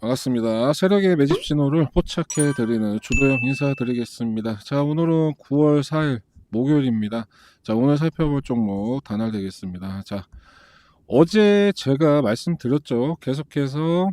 반갑습니다. 세력의 매집 신호를 포착해 드리는 주도형 인사드리겠습니다. 자, 오늘은 9월 4일 목요일입니다. 자, 오늘 살펴볼 종목 단알 되겠습니다. 자, 어제 제가 말씀드렸죠. 계속해서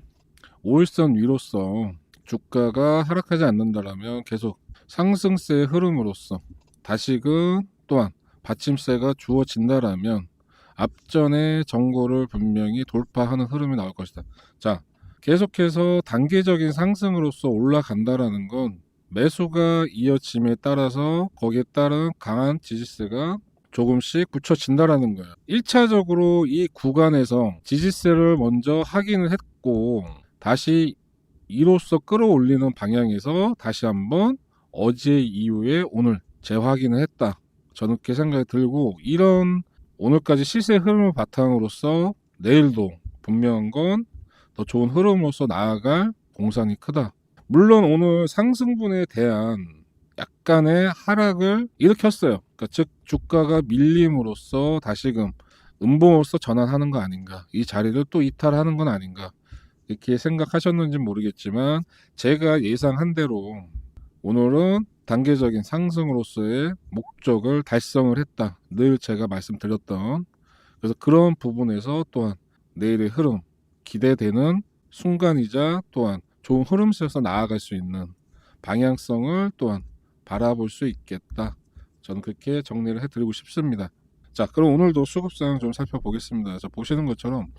5일선 위로서 주가가 하락하지 않는다라면 계속 상승세의 흐름으로서 다시금 또한 받침세가 주어진다라면 앞전의 정보를 분명히 돌파하는 흐름이 나올 것이다. 자, 계속해서 단계적인 상승으로서 올라간다라는 건 매수가 이어짐에 따라서 거기에 따른 강한 지지세가 조금씩 굳혀진다라는 거예요. 1차적으로 이 구간에서 지지세를 먼저 확인을 했고 다시 이로써 끌어올리는 방향에서 다시 한번 어제 이후에 오늘 재확인을 했다. 저는 그렇게 생각이 들고 이런 오늘까지 시세 흐름을 바탕으로서 내일도 분명한 건 더 좋은 흐름으로서 나아갈 공산이 크다. 물론 오늘 상승분에 대한 약간의 하락을 일으켰어요. 그러니까 즉 주가가 밀림으로써 다시금 음봉으로서 전환하는 거 아닌가. 이 자리를 또 이탈하는 건 아닌가. 이렇게 생각하셨는지 모르겠지만 제가 예상한 대로 오늘은 단계적인 상승으로서의 목적을 달성을 했다. 늘 제가 말씀드렸던 그래서 그런 부분에서 또한 내일의 흐름 기대되는 순간이자 또한 좋은 흐름에서 나아갈 수 있는 방향성을 또한 바라볼 수 있겠다. 저는 그렇게 정리를 해드리고 싶습니다. 자, 그럼 오늘도 수급상 좀 살펴보겠습니다. 자, 보시는 것처럼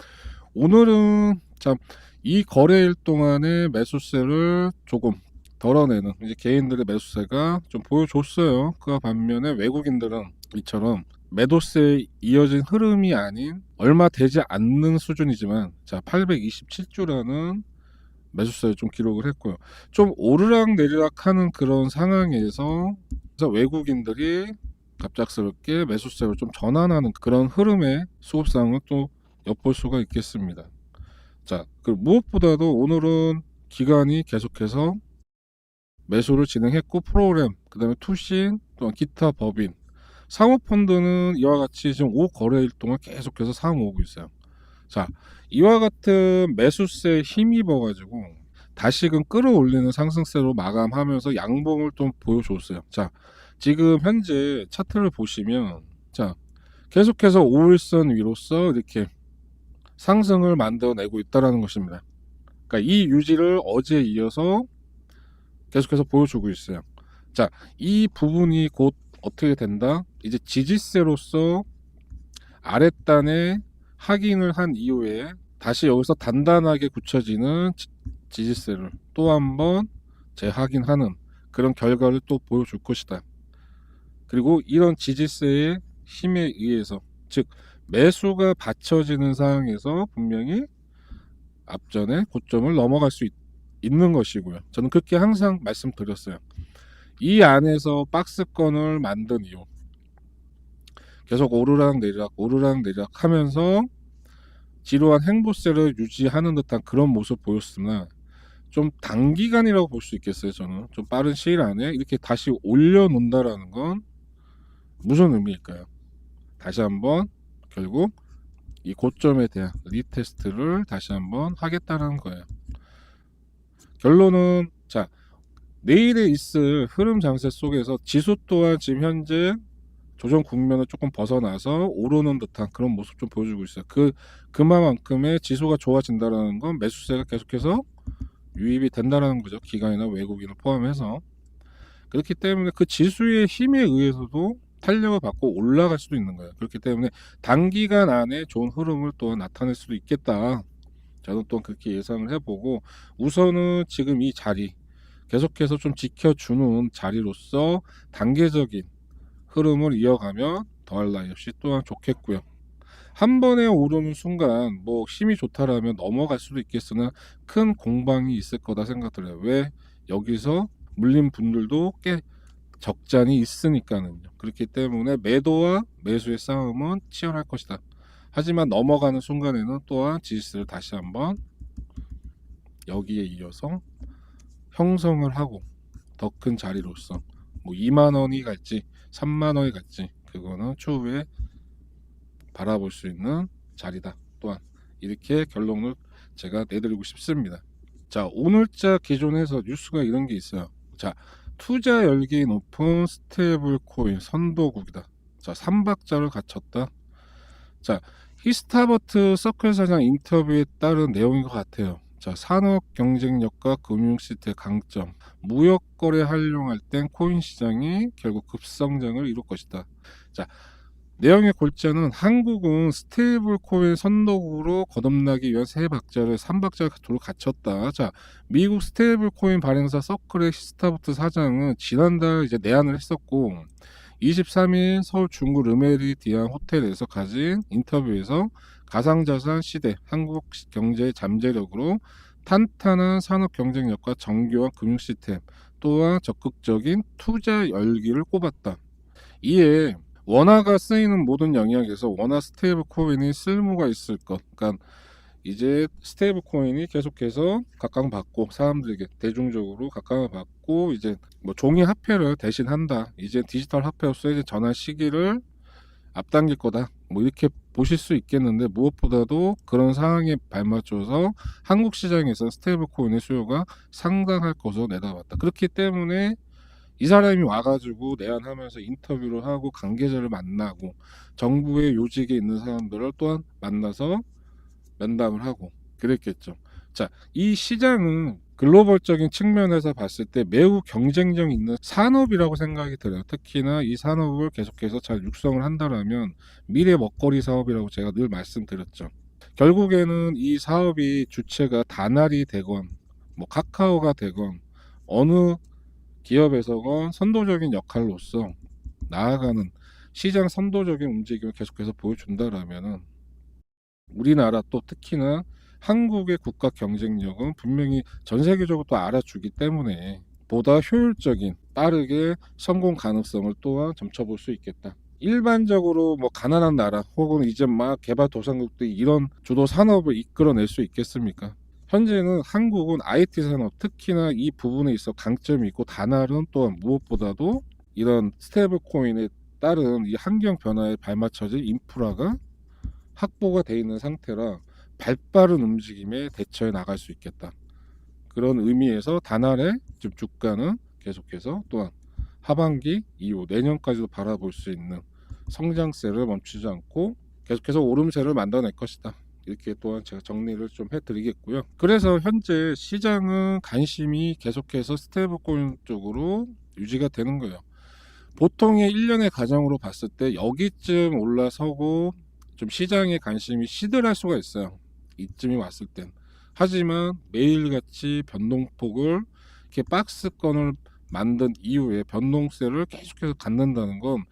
오늘은 참 이 거래일 동안의 매수세를 조금 덜어내는 이제 개인들의 매수세가 좀 보여줬어요. 그와 반면에 외국인들은 이처럼 매도세에 이어진 흐름이 아닌 얼마 되지 않는 수준이지만 자 827주라는 매수세를 좀 기록을 했고요. 좀 오르락 내리락 하는 그런 상황에서 외국인들이 갑작스럽게 매수세를 좀 전환하는 그런 흐름의 수급상을 또 엿볼 수가 있겠습니다. 자, 그 무엇보다도 오늘은 기관이 계속해서 매수를 진행했고 프로그램, 그다음에 투신, 또한 기타 법인, 상호펀드는 이와 같이 지금 5 거래일 동안 계속해서 상승 오고 있어요. 자, 이와 같은 매수세에 힘입어 가지고 다시금 끌어올리는 상승세로 마감하면서 양봉을 좀 보여줬어요. 자, 지금 현재 차트를 보시면 자, 계속해서 5일선 위로서 이렇게 상승을 만들어내고 있다라는 것입니다. 그러니까 이 유지를 어제 이어서 계속해서 보여주고 있어요. 자, 이 부분이 곧 어떻게 된다? 이제 지지세로서 아랫단에 확인을 한 이후에 다시 여기서 단단하게 굳혀지는 지- 지지세를 또 한번 재확인하는 그런 결과를 또 보여줄 것이다. 그리고 이런 지지세의 힘에 의해서 즉 매수가 받쳐지는 상황에서 분명히 앞전에 고점을 넘어갈 수 있, 있는 것이고요. 저는 그렇게 항상 말씀드렸어요. 이 안에서 박스권을 만든 이유. 계속 오르락 내리락 오르락 내리락 하면서 지루한 행보세를 유지하는 듯한 그런 모습 보였으나 좀 단기간이라고 볼 수 있겠어요 저는. 좀 빠른 시일 안에 이렇게 다시 올려놓는다라는 건 무슨 의미일까요? 다시 한번 결국 이 고점에 대한 리테스트를 다시 한번 하겠다는 거예요. 결론은 자 내일에 있을 흐름 장세 속에서 지수 또한 지금 현재 조정 국면을 조금 벗어나서 오르는 듯한 그런 모습 좀 보여주고 있어요. 그 그만큼의 지수가 좋아진다라는 건 매수세가 계속해서 유입이 된다라는 거죠. 기관이나 외국인을 포함해서 그렇기 때문에 그 지수의 힘에 의해서도 탄력을 받고 올라갈 수도 있는 거예요. 그렇기 때문에 단기간 안에 좋은 흐름을 또 나타낼 수도 있겠다. 저는 또 그렇게 예상을 해보고 우선은 지금 이 자리 계속해서 좀 지켜주는 자리로서 단계적인 흐름을 이어가면 더할 나위 없이 또한 좋겠고요. 한 번에 오르는 순간 뭐 힘이 좋다라면 넘어갈 수도 있겠으나 큰 공방이 있을 거다 생각들어요. 왜 여기서 물린 분들도 꽤 적잖이 있으니까는요. 그렇기 때문에 매도와 매수의 싸움은 치열할 것이다. 하지만 넘어가는 순간에는 또한 지지세를 다시 한번 여기에 이어서 형성을 하고 더 큰 자리로서 뭐 2만 원이 갈지 3만 원이 갈지 그거는 추후에 바라볼 수 있는 자리다. 또한 이렇게 결론을 제가 내드리고 싶습니다. 자, 오늘자 기존에서 뉴스가 이런 게 있어요. 자, 투자 열기 높은 스테이블 코인 선도국이다. 자, 3박자를 갖췄다. 자, 히스타버트 서클 사장 인터뷰에 따른 내용인 것 같아요. 자, 산업 경쟁력과 금융 시스템 강점, 무역 거래 활용할 땐 코인 시장이 결국 급성장을 이룰 것이다. 자, 내용의 골자는 한국은 스테이블 코인 선도국으로 거듭나기 위한 세 박자를 3박자를 도로 갖췄다. 자, 미국 스테이블 코인 발행사 서클의 히스타버트 사장은 지난달 이제 내한을 했었고 23일 서울 중구 르메리디안 호텔에서 가진 인터뷰에서 가상자산 시대 한국 경제의 잠재력으로 탄탄한 산업 경쟁력과 정교한 금융 시스템 또한 적극적인 투자 열기를 꼽았다. 이에 원화가 쓰이는 모든 영역에서 원화 스테이블 코인이 쓸모가 있을 것. 그러니까 이제 스테이블 코인이 계속해서 각광받고 사람들에게 대중적으로 각광을 받고 이제 뭐 종이 화폐를 대신한다. 이제 디지털 화폐로서 이제 전환 시기를 앞당길 거다. 뭐 이렇게 보실 수 있겠는데 무엇보다도 그런 상황에 발맞춰서 한국 시장에서 스테이블 코인의 수요가 상당할 것으로 내다봤다. 그렇기 때문에 이 사람이 와가지고 내한하면서 인터뷰를 하고 관계자를 만나고 정부의 요직에 있는 사람들을 또한 만나서 면담을 하고 그랬겠죠. 자, 이 시장은 글로벌적인 측면에서 봤을 때 매우 경쟁력 있는 산업이라고 생각이 들어요. 특히나 이 산업을 계속해서 잘 육성을 한다라면 미래 먹거리 사업이라고 제가 늘 말씀드렸죠. 결국에는 이 사업이 주체가 다날이 되건 뭐 카카오가 되건 어느 기업에서건 선도적인 역할로서 나아가는 시장 선도적인 움직임을 계속해서 보여준다라면은 우리나라 또 특히나 한국의 국가 경쟁력은 분명히 전 세계적으로 또 알아주기 때문에 보다 효율적인 빠르게 성공 가능성을 또한 점쳐볼 수 있겠다. 일반적으로 뭐 가난한 나라 혹은 이제 막 개발도상국들이 이런 주도 산업을 이끌어낼 수 있겠습니까? 현재는 한국은 IT 산업 특히나 이 부분에 있어 강점이 있고 다날은 또한 무엇보다도 이런 스테이블 코인에 따른 이 환경 변화에 발맞춰진 인프라가 확보가 돼 있는 상태라 발빠른 움직임에 대처해 나갈 수 있겠다. 그런 의미에서 다날의 지금 주가는 계속해서 또한 하반기 이후 내년까지도 바라볼 수 있는 성장세를 멈추지 않고 계속해서 오름세를 만들어낼 것이다. 이렇게 또한 제가 정리를 좀 해드리겠고요. 그래서 현재 시장은 관심이 계속해서 스테이블코인 쪽으로 유지가 되는 거예요. 보통의 1년의 가정으로 봤을 때 여기쯤 올라서고 좀 시장의 관심이 시들할 수가 있어요. 이쯤이 왔을 땐. 하지만 매일같이 변동폭을 이렇게 박스권을 만든 이후에 변동세를 계속해서 갖는다는 건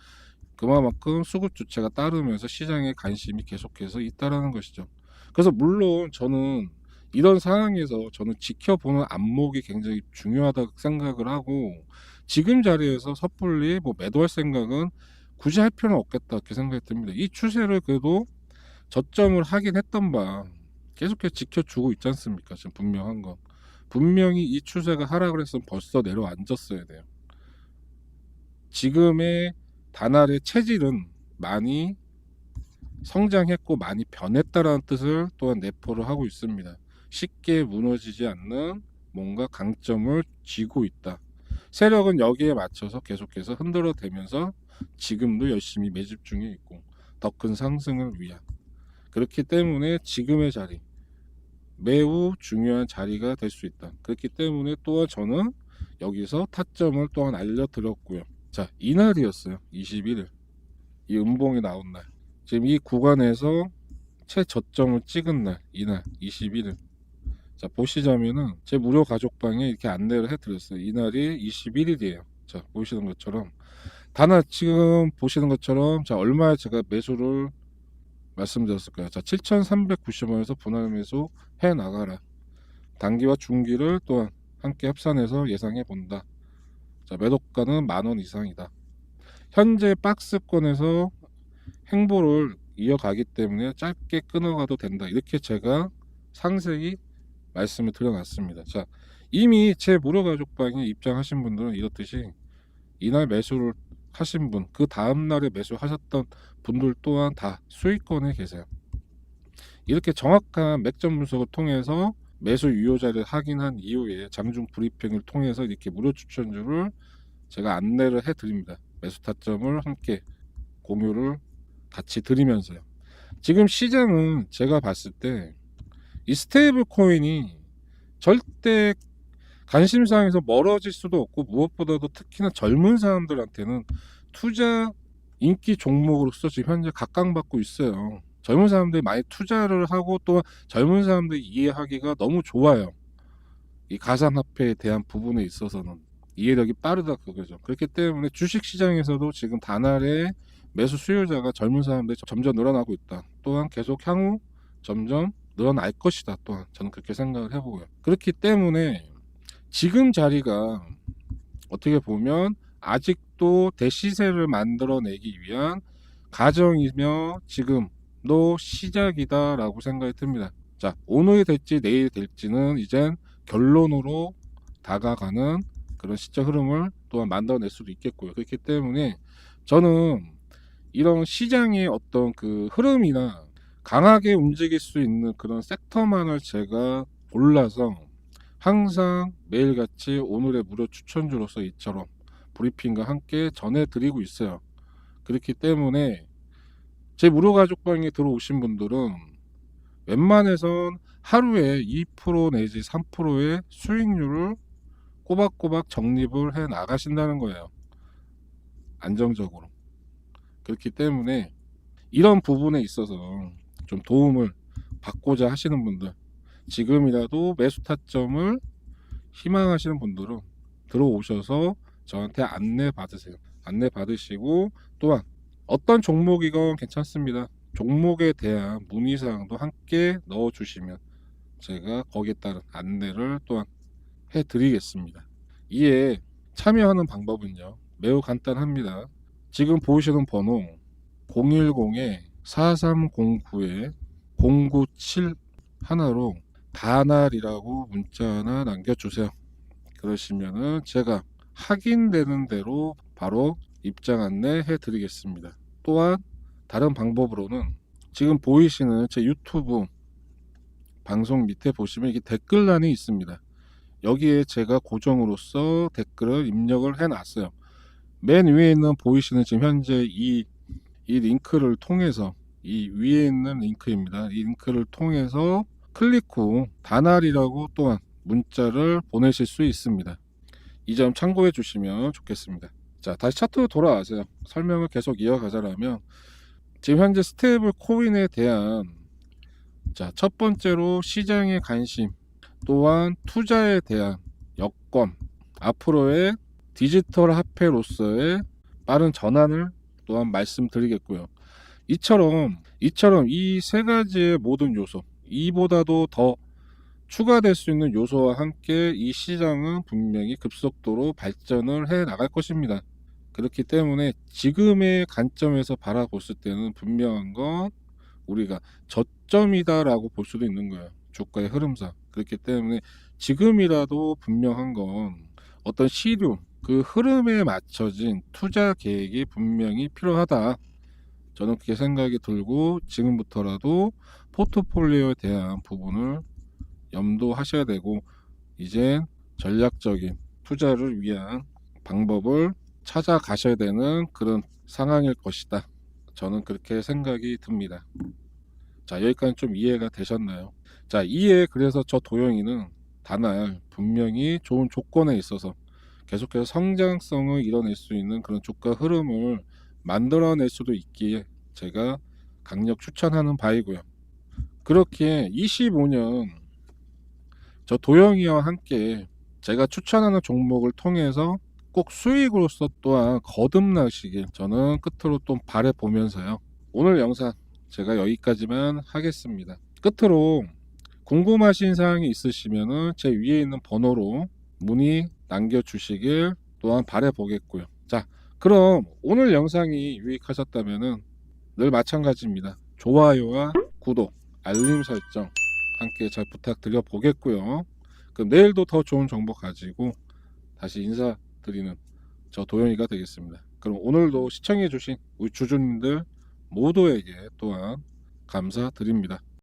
그만큼 수급 주체가 따르면서 시장의 관심이 계속해서 있다라는 것이죠. 그래서 물론 저는 이런 상황에서 저는 지켜보는 안목이 굉장히 중요하다고 생각을 하고 지금 자리에서 섣불리 뭐 매도할 생각은 굳이 할 필요는 없겠다 이렇게 생각이 듭니다. 이 추세를 그래도 저점을 하긴 했던 바 계속해서 지켜주고 있지 않습니까? 지금 분명한 건 분명히 이 추세가 하락을 했으면 벌써 내려앉았어야 돼요. 지금의 다날의 체질은 많이 성장했고 많이 변했다라는 뜻을 또한 내포를 하고 있습니다. 쉽게 무너지지 않는 뭔가 강점을 쥐고 있다. 세력은 여기에 맞춰서 계속해서 흔들어대면서 지금도 열심히 매집 중에 있고 더 큰 상승을 위한 그렇기 때문에 지금의 자리 매우 중요한 자리가 될 수 있다. 그렇기 때문에 또한 저는 여기서 타점을 또한 알려드렸고요. 자 이날이었어요. 21일 이 음봉이 나온 날 지금 이 구간에서 최저점을 찍은 날 이날 21일 자 보시자면은 제 무료 가족방에 이렇게 안내를 해드렸어요. 이날이 21일이에요. 자 보시는 것처럼 단화 지금 보시는 것처럼 자 얼마에 제가 매수를 말씀드렸을까요? 자 7,390원에서 분할 매수 해 나가라. 단기와 중기를 또한 함께 합산해서 예상해 본다. 자 매도가는 만원 이상이다. 현재 박스권에서 행보를 이어가기 때문에 짧게 끊어가도 된다. 이렇게 제가 상세히 말씀을 드려놨습니다. 자, 이미 제 무료 가족방에 입장하신 분들은 이렇듯이 이날 매수를 하신 분, 그 다음 날에 매수하셨던 분들 또한 다 수익권에 계세요. 이렇게 정확한 맥점 분석을 통해서 매수 유효자를 확인한 이후에 장중 브리핑을 통해서 이렇게 무료 추천주를 제가 안내를 해드립니다. 매수 타점을 함께 공유를 같이 드리면서요. 지금 시장은 제가 봤을 때 이 스테이블 코인이 절대 관심사항에서 멀어질 수도 없고 무엇보다도 특히나 젊은 사람들한테는 투자 인기 종목으로서 지금 현재 각광받고 있어요. 젊은 사람들이 많이 투자를 하고 또 젊은 사람들이 이해하기가 너무 좋아요. 이 가상화폐에 대한 부분에 있어서는 이해력이 빠르다 그거죠. 그렇기 때문에 주식 시장에서도 지금 단알에 매수 수요자가 젊은 사람들이 점점 늘어나고 있다. 또한 계속 향후 점점 늘어날 것이다. 또한 저는 그렇게 생각을 해보고요. 그렇기 때문에 지금 자리가 어떻게 보면 아직도 대시세를 만들어내기 위한 가정이며 지금도 시작이다라고 생각이 듭니다. 자, 오늘이 될지 내일이 될지는 이젠 결론으로 다가가는 그런 시적 흐름을 또한 만들어낼 수도 있겠고요. 그렇기 때문에 저는 이런 시장의 어떤 그 흐름이나 강하게 움직일 수 있는 그런 섹터만을 제가 골라서 항상 매일같이 오늘의 무료 추천주로서 이처럼 브리핑과 함께 전해드리고 있어요. 그렇기 때문에 제 무료 가족방에 들어오신 분들은 웬만해선 하루에 2% 내지 3%의 수익률을 꼬박꼬박 적립을 해 나가신다는 거예요. 안정적으로. 그렇기 때문에 이런 부분에 있어서 좀 도움을 받고자 하시는 분들 지금이라도 매수 타점을 희망하시는 분들은 들어오셔서 저한테 안내 받으세요. 안내 받으시고 또한 어떤 종목이건 괜찮습니다. 종목에 대한 문의사항도 함께 넣어주시면 제가 거기에 따른 안내를 또한 해드리겠습니다. 이에 참여하는 방법은요 매우 간단합니다. 지금 보시는 번호 010에 4309에 097 하나로 다날이라고 문자 하나 남겨주세요. 그러시면은 제가 확인되는 대로 바로 입장 안내 해 드리겠습니다. 또한 다른 방법으로는 지금 보이시는 제 유튜브 방송 밑에 보시면 이게 댓글란이 있습니다. 여기에 제가 고정으로서 댓글을 입력을 해 놨어요. 맨 위에 있는 보이시는 지금 현재 이, 이 링크를 통해서 이 위에 있는 링크입니다. 이 링크를 통해서 클릭 후 다날이라고 또한 문자를 보내실 수 있습니다. 이 점 참고해 주시면 좋겠습니다. 자, 다시 차트로 돌아와세요. 설명을 계속 이어가자라면 지금 현재 스테이블 코인에 대한 자, 첫 번째로 시장의 관심 또한 투자에 대한 여건 앞으로의 디지털 화폐로서의 빠른 전환을 또한 말씀드리겠고요. 이처럼 이처럼 이 세 가지의 모든 요소 이보다도 더 추가될 수 있는 요소와 함께 이 시장은 분명히 급속도로 발전을 해 나갈 것입니다. 그렇기 때문에 지금의 관점에서 바라봤을 때는 분명한 건 우리가 저점이다라고 볼 수도 있는 거예요. 주가의 흐름상. 그렇기 때문에 지금이라도 분명한 건 어떤 시류, 그 흐름에 맞춰진 투자 계획이 분명히 필요하다. 저는 그렇게 생각이 들고 지금부터라도 포트폴리오에 대한 부분을 염두하셔야 되고 이제 전략적인 투자를 위한 방법을 찾아가셔야 되는 그런 상황일 것이다. 저는 그렇게 생각이 듭니다. 자, 여기까지 좀 이해가 되셨나요? 자, 이해 그래서 저 도영이는 다날 분명히 좋은 조건에 있어서 계속해서 성장성을 이뤄낼 수 있는 그런 주가 흐름을 만들어낼 수도 있기에 제가 강력 추천하는 바이고요. 그렇게 25년 저 도영이와 함께 제가 추천하는 종목을 통해서 꼭 수익으로서 또한 거듭나시길 저는 끝으로 또 바래 보면서요. 오늘 영상 제가 여기까지만 하겠습니다. 끝으로 궁금하신 사항이 있으시면은 제 위에 있는 번호로 문의 남겨주시길 또한 바래 보겠고요. 자, 그럼 오늘 영상이 유익하셨다면은 늘 마찬가지입니다. 좋아요와 구독, 알림 설정 함께 잘 부탁드려 보겠고요. 그럼 내일도 더 좋은 정보 가지고 다시 인사드리는 저 도영이가 되겠습니다. 그럼 오늘도 시청해주신 우리 주주님들 모두에게 또한 감사드립니다.